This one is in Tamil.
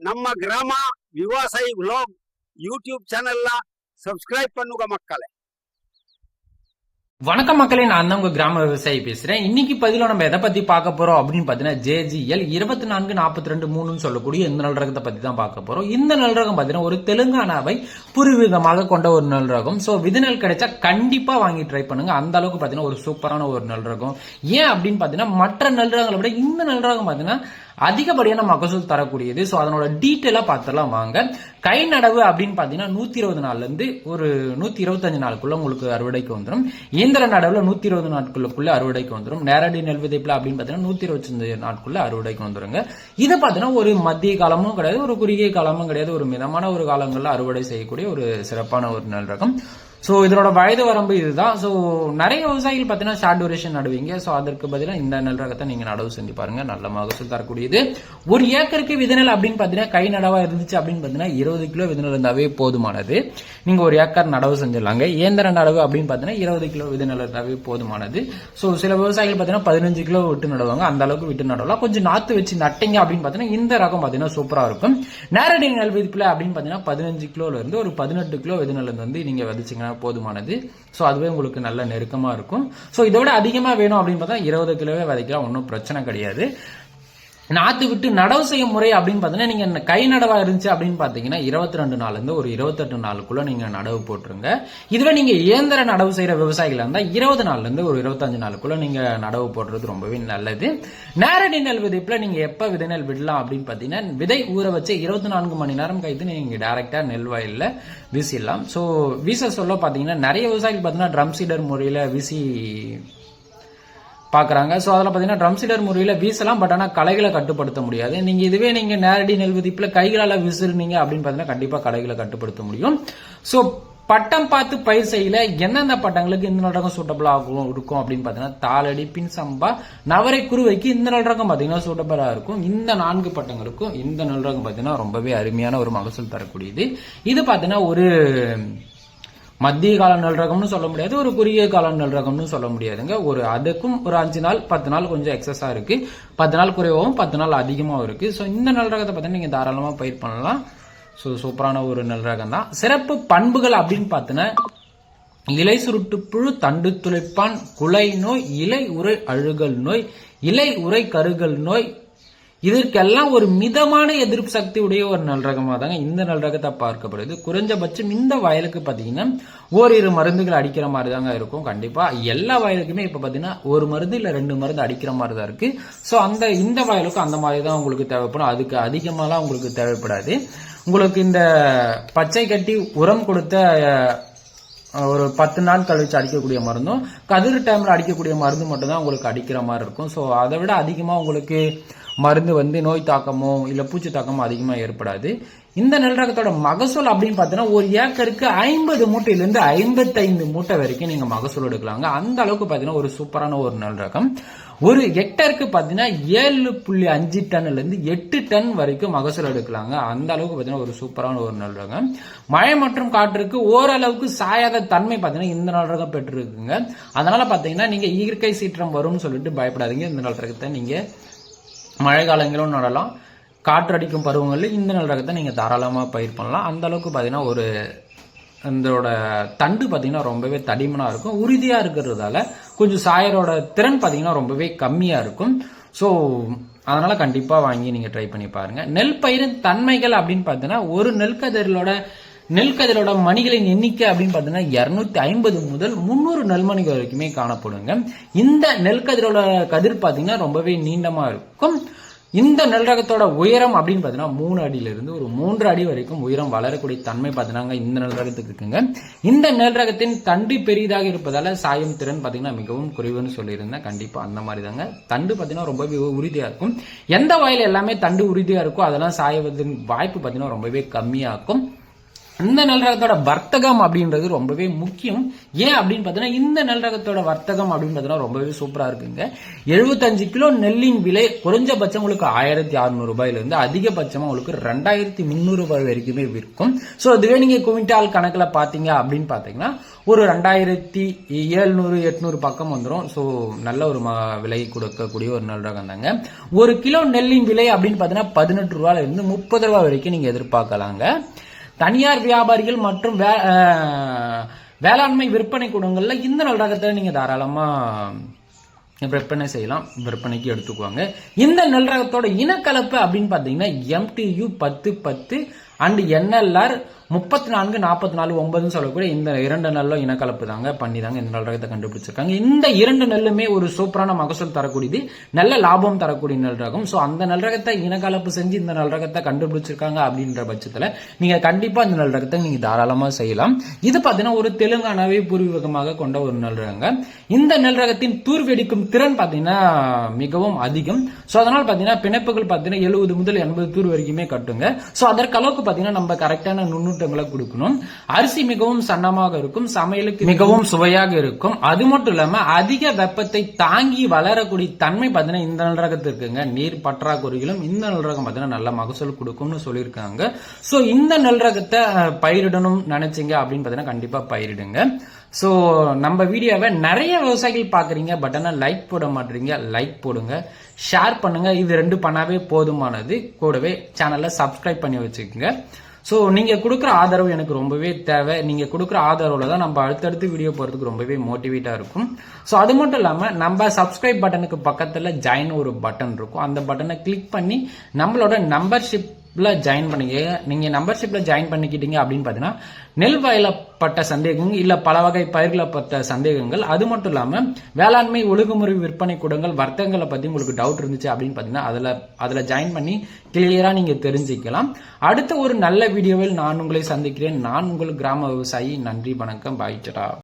ನಮ್ಮ ಗ್ರಾಮ ವಿವಾಸಾಯಿ ವ್ಲಾಗ್ ಯೂಟ್ಯೂಬ್ ಚಾನೆಲ್ನ ಸಬ್ಸ್ಕ್ರೈಬ್ பண்ணுங்க மக்களே வணக்கம் மக்களே நான் தான் உங்க கிராம விவசாயி பேசுறேன் இன்னைக்கு பதில நம்ம எதை பத்தி பார்க்க போறோம் அப்படின்னு பாத்தீங்கன்னா ஜேஜிஎல் இருபத்தி நான்கு நாற்பத்தி ரெண்டு மூணுன்னு சொல்லக்கூடிய இந்த நல் ரகத்தை பத்தி தான் பார்க்க போறோம் இந்த நல் ரகம் பாத்தீங்கன்னா ஒரு தெலுங்கானாவை பூர்வீகமாக கொண்ட ஒரு நல் ரகம் சோ விதிநெல் கிடைச்சா கண்டிப்பா வாங்கி ட்ரை பண்ணுங்க அந்த அளவுக்கு பாத்தீங்கன்னா ஒரு சூப்பரான ஒரு நல் ரகம் ஏன் அப்படின்னு பாத்தீங்கன்னா மற்ற நல் ரகங்களை விட இந்த நல் ரகம் பாத்தீங்கன்னா அதிகப்படியான மகசூல் தரக்கூடியது. ஸோ அதனோட டீட்டெயிலாக பார்த்துலாம் வாங்க. கை நடவு அப்படின்னு பார்த்தீங்கன்னா நூற்றி இருபது நாள்லேருந்து ஒரு நூற்றி இருபத்தஞ்சு நாளுக்குள்ள உங்களுக்கு அறுவடைக்கு வந்துடும் இயந்திர நடவில் நூற்றி இருபது நாட்களுக்குள்ள அறுவடைக்கு வந்துடும் நேரடி நெல் விதைப்பில் அப்படின்னு பார்த்தீங்கன்னா நூற்றி இருபத்தஞ்சு நாட்குள்ள அறுவடைக்கு வந்துருங்க. இது பார்த்தீங்கன்னா ஒரு மத்திய காலமும் கிடையாது ஒரு குறுகிய காலமும் கிடையாது. ஒரு மிதமான ஒரு காலங்களில் அறுவடை செய்யக்கூடிய ஒரு சிறப்பான ஒரு நெல் ரகம். ஸோ இதனோட வயது வரம்பு இதுதான். ஸோ நிறைய விவசாயிகள் பார்த்தீங்கன்னா ஷார்ட் டூரேஷன் நடுவீங்க. ஸோ அதற்கு பதிலாக இந்த நெல் ரகத்தை நீங்கள் நடவு செஞ்சு பாருங்க. நல்ல மகசூல் தரக்கூடியது. ஒரு ஏக்கருக்கு விதநெல் அப்படின்னு பார்த்தீங்கன்னா கை நடவா இருந்துச்சு அப்படின்னு பார்த்தீங்கன்னா இருபது கிலோ விதநெல் இருந்தாவே போதுமானது. நீங்கள் ஒரு ஏக்கர் நடவு செஞ்சிடலாங்க. இயந்திர நடவு அப்படின்னு பார்த்தீங்கன்னா இருபது கிலோ விதநெல் இருந்தாவே போதுமானது. ஸோ சில விவசாயிகள் பார்த்தீங்கன்னா பதினஞ்சு கிலோ விட்டு நடுவாங்க. அந்த அளவுக்கு விட்டு நடவலாம். கொஞ்சம் நாற்று வச்சு நட்டிங்க அப்படின்னு பார்த்தீங்கன்னா இந்த ரகம் பார்த்தீங்கன்னா சூப்பராக இருக்கும். நேரடி நெல் விதிப்பில் அப்படின்னு பார்த்தீங்கன்னா பதினஞ்சு கிலோல இருந்து ஒரு பதினெட்டு கிலோ விதநெல் வந்து நீங்கள் விதைச்சிங்கன்னா போதுமானது. ஸோ அதுவே உங்களுக்கு நல்ல நெருக்கமாக இருக்கும். ஸோ இதை விட அதிகமாக வேணும் அப்படின்னு பார்த்தா இருபது கிலோவே விதைக்கலாம். ஒன்றும் பிரச்சனை கிடையாது. நாத்து விட்டு நடவு செய்யும் முறை அப்படின்னு பார்த்தீங்கன்னா நீங்க கை நடவா இருந்துச்சு அப்படின்னு பார்த்தீங்கன்னா இருபத்தி ரெண்டு நாள்ல இருந்து ஒரு இருபத்தெட்டு நாளுக்குள்ள நீங்க நடவு போட்டுருங்க. இதுவே நீங்க இயந்திர நடவு செய்யற விவசாயிகளாக இருந்தா இருபது நாள்ல இருந்து ஒரு இருபத்தஞ்சு நாளுக்குள்ள நீங்க நடவு போடுறது ரொம்பவே நல்லது. நேரடி நெல் விதைப்புல நீங்க எப்ப விதை நெல் விடலாம் அப்படின்னு பார்த்தீங்கன்னா விதை ஊற வச்சு இருபத்தி நான்கு மணி நேரம் கழித்து நீங்க டைரக்டா நெல் வயலில் வீசிடலாம். ஸோ வீச சொல்ல பார்த்தீங்கன்னா நிறைய விவசாயிகள் பார்த்தீங்கன்னா ட்ரம் சீடர் முறையில் வீசி பார்க்குறாங்க ஸோ அதில் பார்த்தீங்கன்னா ட்ரம் சீடர் முறையில் வீசலாம் பட் ஆனால் களைகளை கட்டுப்படுத்த முடியாது. நீங்கள் இதுவே நீங்கள் நேரடி நெல் விதிப்பில் கைகளால் விசிறுனீங்க அப்படின்னு பார்த்தீங்கன்னா கண்டிப்பாக கலைகளை கட்டுப்படுத்த முடியும். ஸோ பட்டம் பார்த்து பயிர் செய்யல எந்தெந்த பட்டங்களுக்கு இந்த ரகம் சூட்டபிள் ஆகும் இருக்கும் அப்படின்னு பார்த்தீங்கன்னா தாளடி பின் சம்பா நவரை குருவைக்கு இந்த நல் பார்த்தீங்கன்னா சூட்டபிளாக இருக்கும். இந்த நான்கு பட்டங்களுக்கும் இந்த நல்ரகம் பார்த்தீங்கன்னா ரொம்பவே அருமையான ஒரு மகசூல் தரக்கூடியது. இது பார்த்தீங்கன்னா ஒரு மத்திய கால நல் ரகம்னு சொல்ல முடியாது ஒரு குறுகிய கால நல் ரகம்னு சொல்ல முடியாதுங்க. ஒரு அதுக்கும் ஒரு அஞ்சு நாள் பத்து நாள் கொஞ்சம் எக்ஸஸா இருக்கு. பத்து நாள் குறைவாகவும் பத்து நாள் அதிகமாகவும் இருக்கு. ஸோ இந்த நல் ரகத்தை பார்த்தீங்கன்னா நீங்க தாராளமா பயிர் பண்ணலாம். ஸோ சூப்பரான ஒரு நல் ரகம் தான். சிறப்பு பண்புகள் அப்படின்னு பார்த்தீங்கன்னா இலை சுருட்டு புழு தண்டு துளைப்பான் குலை நோய் இலை உரை அழுகல் நோய் இலை உரை கருகல் நோய் இதற்கெல்லாம் ஒரு மிதமான எதிர்ப்பு சக்தி உடைய ஒரு நல்ரகமாக தாங்க இந்த நல்ரகத்தை பார்க்கப்படுது. குறைஞ்சபட்சம் இந்த வயலுக்கு பார்த்தீங்கன்னா ஓரிரு மருந்துகள் அடிக்கிற மாதிரி தாங்க இருக்கும். கண்டிப்பாக எல்லா வயலுக்குமே இப்போ பார்த்தீங்கன்னா ஒரு மருந்து இல்லை ரெண்டு மருந்து அடிக்கிற மாதிரி தான் இருக்கு. ஸோ அந்த இந்த வயலுக்கும் அந்த மாதிரி தான் உங்களுக்கு தேவைப்படும். அதுக்கு அதிகமாகலாம் உங்களுக்கு தேவைப்படாது. உங்களுக்கு இந்த பச்சை கட்டி உரம் கொடுத்த ஒரு பத்து நாள் கழிச்சு அடிக்கக்கூடிய மருந்தும் கதிர் டைமில் அடிக்கக்கூடிய மருந்து மட்டும்தான் உங்களுக்கு அடிக்கிற மாதிரி இருக்கும். ஸோ அதை விட அதிகமாக உங்களுக்கு மருந்து வந்து நோய் தாக்கமோ இல்லை பூச்சி தாக்கமோ அதிகமாக ஏற்படாது. இந்த நெல் ரகத்தோட மகசூல் அப்படின்னு பார்த்தீங்கன்னா ஒரு ஏக்கருக்கு ஐம்பது மூட்டையிலேருந்து ஐம்பத்தைந்து மூட்டை வரைக்கும் நீங்கள் மகசூல் எடுக்கலாங்க. அந்த அளவுக்கு பார்த்தீங்கன்னா ஒரு சூப்பரான ஒரு நெல் ரகம் ஒரு ஹெக்டருக்கு பார்த்தீங்கன்னா ஏழு புள்ளி அஞ்சு டன்னுல எட்டு டன் வரைக்கும் மகசூல் எடுக்கலாங்க. அந்த அளவுக்கு பார்த்தீங்கன்னா ஒரு சூப்பரான ஒரு நெல் ரகம் மழை மற்றும் காற்றுக்கு ஓரளவுக்கு சாயாத தன்மை பார்த்தீங்கன்னா இந்த நெல் ரகம் பெற்றிருக்குங்க. அதனால பார்த்தீங்கன்னா நீங்கள் இயற்கை சீற்றம் வரும்னு சொல்லிட்டு பயப்படாதீங்க. இந்த நாள் ரகத்தை நீங்கள் மழை காலங்களும் நடலாம். காற்றடிக்கும் பருவங்களில் இந்த நல்ல ரகத்தை நீங்கள் தாராளமாக பயிர் பண்ணலாம். அந்த அளவுக்கு பார்த்தீங்கன்னா ஒரு இதோட தண்டு பார்த்தீங்கன்னா ரொம்பவே தடிமனாக இருக்கும். உறுதியாக இருக்கிறதால கொஞ்சம் சாயரோட திறன் பார்த்தீங்கன்னா ரொம்பவே கம்மியாக இருக்கும். ஸோ அதனால் கண்டிப்பாக வாங்கி நீங்கள் ட்ரை பண்ணி பாருங்கள் நெல் பயிரின் தன்மைகள் அப்படின்னு பார்த்தீங்கன்னா ஒரு நெல்கதிரோட நெல்கதிரோட நெல் கதிரோட மணிகளின் எண்ணிக்கை அப்படின்னு பார்த்தீங்கன்னா இரநூத்தி ஐம்பது முதல் முந்நூறு நெல்மணிகள் வரைக்குமே காணப்படுங்க. இந்த நெல்கதிரோட கதிர் பார்த்தீங்கன்னா ரொம்பவே நீண்டமாக இருக்கும். இந்த நெல் ரகத்தோட உயரம் அப்படின்னு பார்த்தீங்கன்னா மூணு அடியில இருந்து ஒரு மூன்று அடி வரைக்கும் உயரம் வளரக்கூடிய தன்மை பார்த்தீங்கன்னா இந்த நெல் ரகத்துக்கு இருக்குங்க. இந்த நெல் ரகத்தின் தண்டு பெரிதாக இருப்பதால சாயம் திறன் பார்த்தீங்கன்னா மிகவும் குறைவுன்னு சொல்லியிருந்தேன். கண்டிப்பா அந்த மாதிரி தாங்க தண்டு பார்த்தீங்கன்னா ரொம்பவே உறுதியா இருக்கும். எந்த வயல் எல்லாமே தண்டு உறுதியா இருக்கோ அதெல்லாம் சாயவதன் வாய்ப்பு பார்த்தீங்கன்னா ரொம்பவே கம்மியாக இருக்கும் இந்த நெல் ரகத்தோட வர்த்தகம் அப்படின்றது ரொம்பவே முக்கியம். ஏன் அப்படின்னு பார்த்தீங்கன்னா இந்த நெல் ரகத்தோட வர்த்தகம் அப்படின்னு பார்த்தீங்கன்னா ரொம்பவே சூப்பராக இருக்குங்க. எழுபத்தஞ்சு கிலோ நெல்லின் விலை குறைஞ்சபட்சம் உங்களுக்கு ஆயிரத்தி அறுநூறு ரூபாயிலிருந்து அதிகபட்சமாக உங்களுக்கு ரெண்டாயிரத்தி முந்நூறு ரூபாய் வரைக்குமே விற்கும். ஸோ இதுவே நீங்கள் குவிண்டால் கணக்கில் பார்த்தீங்க அப்படின்னு பார்த்தீங்கன்னா ஒரு ரெண்டாயிரத்தி ஏழ்நூறு எட்நூறு பக்கம் வந்துடும் ஸோ நல்ல ஒரு ம- விலை கொடுக்கக்கூடிய ஒரு நல்ரகம் தாங்க. ஒரு கிலோ நெல்லின் விலை அப்படின்னு பார்த்தீங்கன்னா பதினெட்டு ரூபாயிலிருந்து முப்பது ரூபாய் வரைக்கும் நீங்கள் எதிர்பார்க்கலாங்க. தனியார் வியாபாரிகள் மற்றும் வே- அஹ், வேளாண்மை விற்பனை கூடங்கள்ல இந்த நல் ரகத்தை நீங்க தாராளமா விற்பனை செய்யலாம். விற்பனைக்கு எடுத்துக்குவாங்க. இந்த நெல் ரகத்தோட இனக்கலப்பு அப்படின்னு பார்த்தீங்கன்னா எம்டியு பத்து பத்து அண்ட் என்எல்ஆர் முப்பத்தி நான்கு நாற்பத்தி நாலு ஒன்பதுன்னு சொல்லக்கூடிய இந்த இரண்டு நெல்லும் இனக்கலப்பு தாங்க பண்ணி தாங்க இந்த நெல் ரகத்தை கண்டுபிடிச்சிருக்காங்க. இந்த இரண்டு நெல்லுமே ஒரு சூப்பரான மகசூல் தரக்கூடியது நல்ல லாபம் தரக்கூடிய நெல் ரகம். ஸோ அந்த நெல் ரகத்தை இனக்கலப்பு செஞ்சு இந்த நெல் ரகத்தை கண்டுபிடிச்சிருக்காங்க அப்படின்ற பட்சத்தில் நீங்கள் கண்டிப்பாக இந்த நெல் ரகத்தை தாராளமாக செய்யலாம். இது பாத்தீங்கன்னா ஒரு தெலுங்கானாவை பூர்வீகமாக கொண்ட ஒரு நெல் ரகங்க. இந்த நெல் ரகத்தின் தூர் வெடிக்கும் திறன் பார்த்தீங்கன்னா மிகவும் அதிகம். ஸோ அதனால் பார்த்தீங்கன்னா பிணைப்புகள் பார்த்தீங்கன்னா எழுபது முதல் எண்பது தூர் வரைக்குமே கட்டுங்க. ஸோ அதற்கு அளவுக்கு பாத்தீங்கன்னா நம்ம கரெக்டான நுண்ணூட்டங்களை கொடுக்கணும். அரிசி மிகவும் சன்னமாக இருக்கும் சமையலுக்கு மிகவும் சுவையாக இருக்கும். அது மட்டும் இல்லாம அதிக வெப்பத்தை தாங்கி வளரக்கூடிய தன்மை பாத்தீங்கன்னா இந்த நெல் ரகத்துக்கு இருக்குங்க. நீர் பற்றாக்குறைகளும் இந்த நெல் ரகம் பாத்தீங்கன்னா நல்ல மகசூல் கொடுக்கும்னு சொல்லியிருக்காங்க. ஸோ இந்த நெல் ரகத்தை அஹ், பயிரிடணும் நினைச்சீங்க அப்படின்னு பாத்தீங்கன்னா கண்டிப்பா பயிரிடுங்க. ஸோ நம்ம வீடியோவை நிறைய விவசாயிகள் பார்க்குறீங்க பட் ஆனால் லைக் போட மாட்டீங்க லைக் போடுங்க. ஷேர் பண்ணுங்கள் இது ரெண்டு பண்ணாவே போதுமானது. கூடவே சேனலை சப்ஸ்கிரைப் பண்ணி வச்சுக்கோங்க. ஸோ நீங்கள் கொடுக்குற ஆதரவு எனக்கு ரொம்பவே தேவை. நீங்கள் கொடுக்குற ஆதரவில் தான் நம்ம அடுத்தடுத்து வீடியோ போகிறதுக்கு ரொம்பவே மோட்டிவேட்டாக இருக்கும். ஸோ அது மட்டும் இல்லாமல் நம்ம சப்ஸ்கிரைப் பட்டனுக்கு பக்கத்தில் ஜாயின் ஒரு பட்டன் இருக்கும். அந்த பட்டனை கிளிக் பண்ணி நம்மளோட நம்பர்ஷிப் ல ஜாயின் பண்ணிக்க நீங்கள் நம்பர்ஷிப்பில் ஜாயின் பண்ணிக்கிட்டீங்க அப்படின்னு பார்த்தீங்கன்னா நெல் வயலப்பட்ட சந்தேகங்கள் இல்லை பல வகை பயிர்களப்பட்ட சந்தேகங்கள் அது மட்டும் இல்லாமல் வேளாண்மை ஒழுங்குமுறை விற்பனை கூடங்கள் வர்த்தகங்களை பற்றி உங்களுக்கு டவுட் இருந்துச்சு அப்படின்னு பார்த்தீங்கன்னா அதில் அதில் ஜாயின் பண்ணி கிளியராக நீங்கள் தெரிஞ்சுக்கலாம். அடுத்த ஒரு நல்ல வீடியோவில் நான் உங்களை சந்திக்கிறேன். நான் உங்கள் கிராம விவசாயி. நன்றி வணக்கம். பாய்ச்சடா